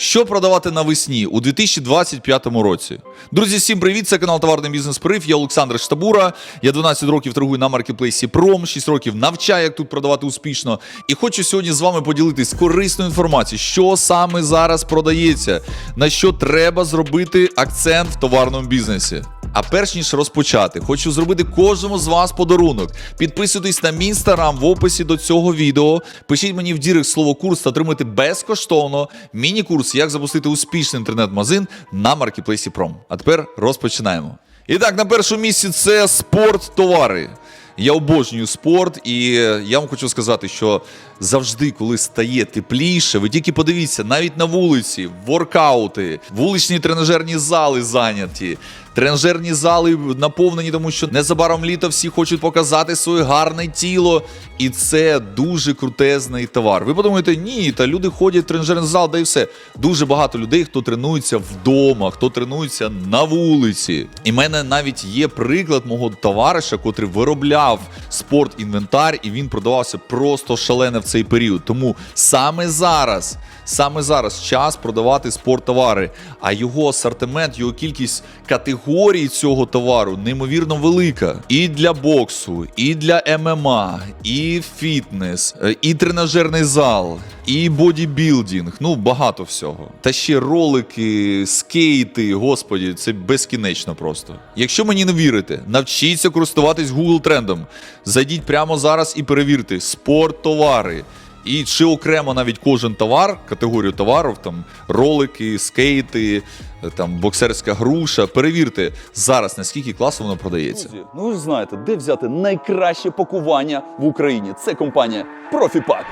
Що продавати навесні у 2025 році? Друзі, всім привіт! Це канал Товарний бізнес Прив. Я Олександр Штабура. Я 12 років торгую на маркетплейсі Пром, 6 років навчаю, як тут продавати успішно. І хочу сьогодні з вами поділитись корисною інформацією, що саме зараз продається, на що треба зробити акцент в товарному бізнесі. А перш ніж розпочати, хочу зробити кожному з вас подарунок. Підписуйтесь на мій інстаграм в описі до цього відео. Пишіть мені в дірек слово курс та отримайте безкоштовно міні-курс, як запустити успішний інтернет-магазин на маркетплейсі Пром. А тепер розпочинаємо. І так, на першому місці це спорт товари. Я обожнюю спорт, і я вам хочу сказати, що завжди, коли стає тепліше, ви тільки подивіться, навіть на вулиці, воркаути, вуличні тренажерні зали зайняті. Тренажерні зали наповнені, тому що незабаром літо всі хочуть показати своє гарне тіло, і це дуже крутезний товар. Ви подумаєте, ні, та люди ходять в тренажерний зал, да і все. Дуже багато людей, хто тренується вдома, хто тренується на вулиці. І в мене навіть є приклад мого товариша, котрий виробляв спорт-інвентар, і він продавався просто шалене в цей період. Тому саме зараз. Саме зараз час продавати спорттовари, а його асортимент, його кількість категорій цього товару неймовірно велика. І для боксу, і для ММА, і фітнес, е, і тренажерний зал, і бодібілдинг. Ну багато всього. Та ще ролики, скейти. Господі, це безкінечно просто. Якщо мені не вірите, навчіться користуватись Google трендом. Зайдіть прямо зараз і перевірте спорттовари. І чи окремо навіть кожен товар, категорію товарів, там ролики, скейти, там боксерська груша. Перевірте зараз, наскільки класно воно продається. Друзі, ну ви ж знаєте, де взяти найкраще пакування в Україні. Це компанія Профіпак.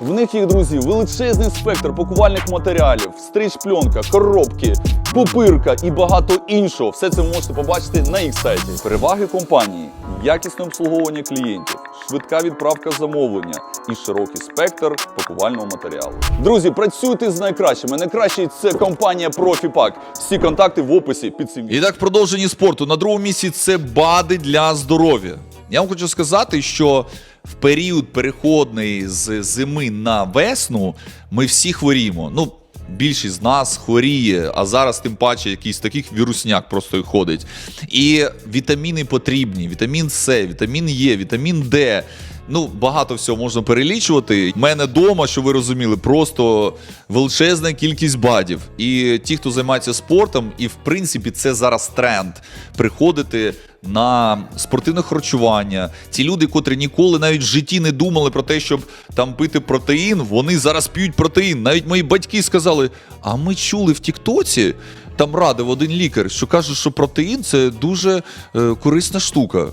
В них їх, друзі, величезний спектр пакувальних матеріалів, стріч-пленка, коробки, пупирка і багато іншого. Все це ви можете побачити на їх сайті. Переваги компанії, якісне обслуговування клієнтів, швидка відправка замовлення і широкий спектр пакувального матеріалу. Друзі, працюйте з найкращими. Найкращий це компанія Профіпак. Всі контакти в описі під цим. І так, в продовженні спорту. На другому місці це бади для здоров'я. Я вам хочу сказати, що в період переходний з зими на весну ми всі хворіємо. Ну, більшість з нас хворіє, а зараз тим паче якийсь таких вірусняк просто ходить. І вітаміни потрібні: вітамін С, вітамін Е, вітамін Д. Ну, багато всього можна перелічувати. У мене вдома, що ви розуміли, просто величезна кількість бадів. І ті, хто займається спортом, і в принципі це зараз тренд приходити на спортивне харчування. Ті люди, котрі ніколи навіть в житті не думали про те, щоб там пити протеїн, вони зараз п'ють протеїн. Навіть мої батьки сказали: а ми чули в Тіктоці. Там радив один лікар, що каже, що протеїн це дуже е, корисна штука.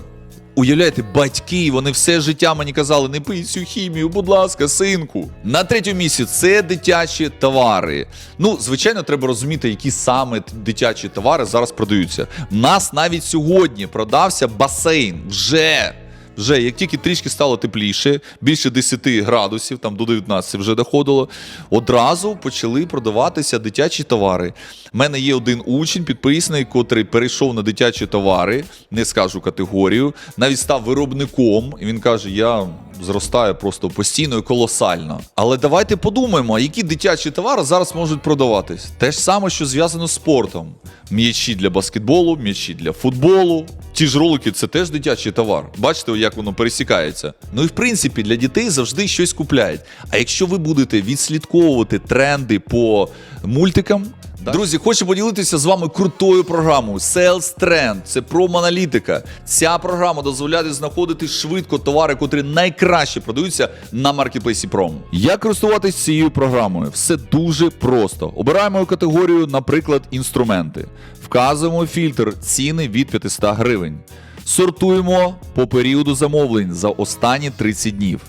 Уявляєте, батьки, вони все життя мені казали, не пий цю хімію, будь ласка, синку. На третьому місці це дитячі товари. Ну, звичайно, треба розуміти, які саме дитячі товари зараз продаються. У нас навіть сьогодні продався басейн. Вже. Вже як тільки трішки стало тепліше, більше 10 градусів, там до 19 вже доходило, одразу почали продаватися дитячі товари. У мене є один учень, підписаний, котрий перейшов на дитячі товари, не скажу категорію, навіть став виробником. І він каже: я зростаю просто постійно і колосально. Але давайте подумаємо, які дитячі товари зараз можуть продаватись. Те ж саме, що зв'язано з спортом: м'ячі для баскетболу, м'ячі для футболу. Ті ж ролики це теж дитячий товар. Бачите, як воно пересікається. Ну і в принципі для дітей завжди щось купляють. А якщо ви будете відслідковувати тренди по мультикам. Друзі, хочу поділитися з вами крутою програмою Sales Trend. Це проманалітика. Ця програма дозволяє знаходити швидко товари, котрі найкраще продаються на маркетплейсі Prom. Як користуватися цією програмою? Все дуже просто. Обираємо категорію, наприклад, інструменти. Вказуємо фільтр ціни від 500 гривень. Сортуємо по періоду замовлень за останні 30 днів.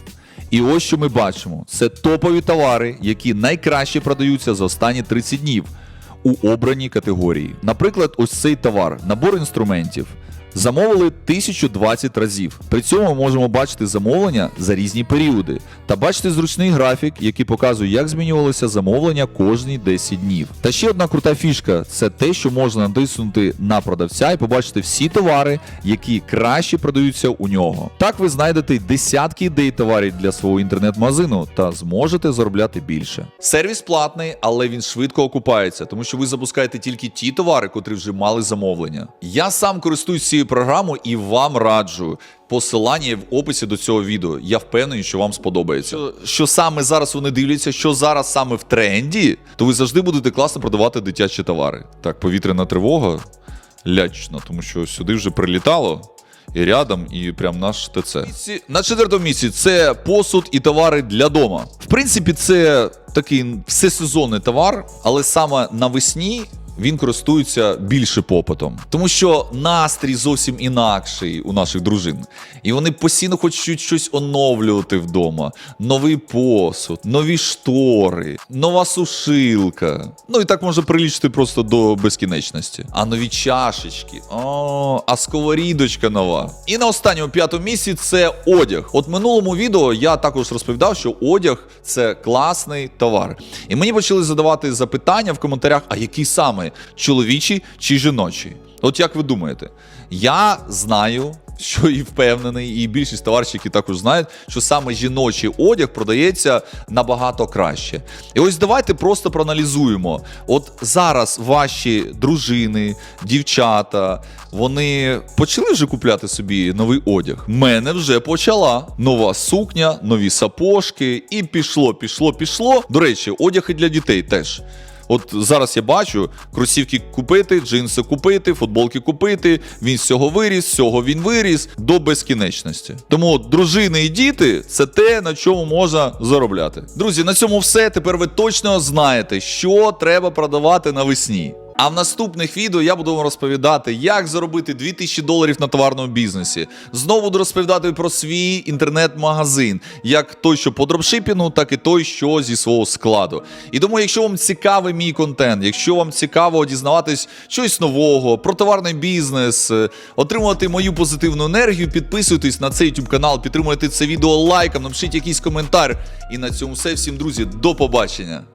І ось що ми бачимо: це топові товари, які найкраще продаються за останні 30 днів у обраній категорії. Наприклад, ось цей товар, набор інструментів. Замовили 1020 разів. При цьому ми можемо бачити замовлення за різні періоди та бачити зручний графік, який показує, як змінювалося замовлення кожні 10 днів. Та ще одна крута фішка це те, що можна натиснути на продавця і побачити всі товари, які краще продаються у нього. Так ви знайдете десятки ідей товарів для свого інтернет-магазину та зможете заробляти більше. Сервіс платний, але він швидко окупається, тому що ви запускаєте тільки ті товари, котрі вже мали замовлення. Я сам користуюсь цією програмою і вам раджу. Посилання в описі до цього відео. Я впевнений, що вам сподобається. Що, що саме зараз вони дивляться, що зараз саме в тренді, то ви завжди будете класно продавати дитячі товари. Так, повітряна тривога лячно, тому що сюди вже прилітало. І рядом, і прям наш ТЦ. На четвертому місці це посуд і товари для дома. В принципі, це такий всесезонний товар, але саме навесні він користується більше попитом, тому що настрій зовсім інакший у наших дружин. І вони постійно хочуть щось оновлювати вдома. Новий посуд, нові штори, нова сушилка. Ну і так можна прилічити просто до безкінечності. А нові чашечки, о, а сковорідочка нова. І на останньому п'ятому місці це одяг. От минулому відео я також розповідав, що одяг це класний товар. І мені почали задавати запитання в коментарях: а який саме чоловічий чи жіночий? От як ви думаєте? Я знаю, що і впевнений, і більшість товаришів також знають, що саме жіночий одяг продається набагато краще. І ось давайте просто проаналізуємо. От зараз ваші дружини, дівчата, вони почали вже купляти собі новий одяг. Мене вже почала нова сукня, нові сапожки, і пішло, пішло, пішло. До речі, одяг і для дітей теж. От зараз я бачу кросівки купити, джинси купити, футболки купити. Він з цього виріс, з цього він виріс до безкінечності. Тому дружини і діти це те, на чому можна заробляти. Друзі, на цьому все. Тепер ви точно знаєте, що треба продавати навесні. А в наступних відео я буду вам розповідати, як заробити 2000 доларів на товарному бізнесі. Знову буду розповідати про свій інтернет-магазин, як той, що по дропшипінгу, так і той, що зі свого складу. І тому, якщо вам цікавий мій контент, якщо вам цікаво дізнаватись щось нового про товарний бізнес, е, отримувати мою позитивну енергію, підписуйтесь на цей YouTube канал, підтримуйте це відео лайком, напишіть якийсь коментар. І на цьому все. Всім друзі, до побачення.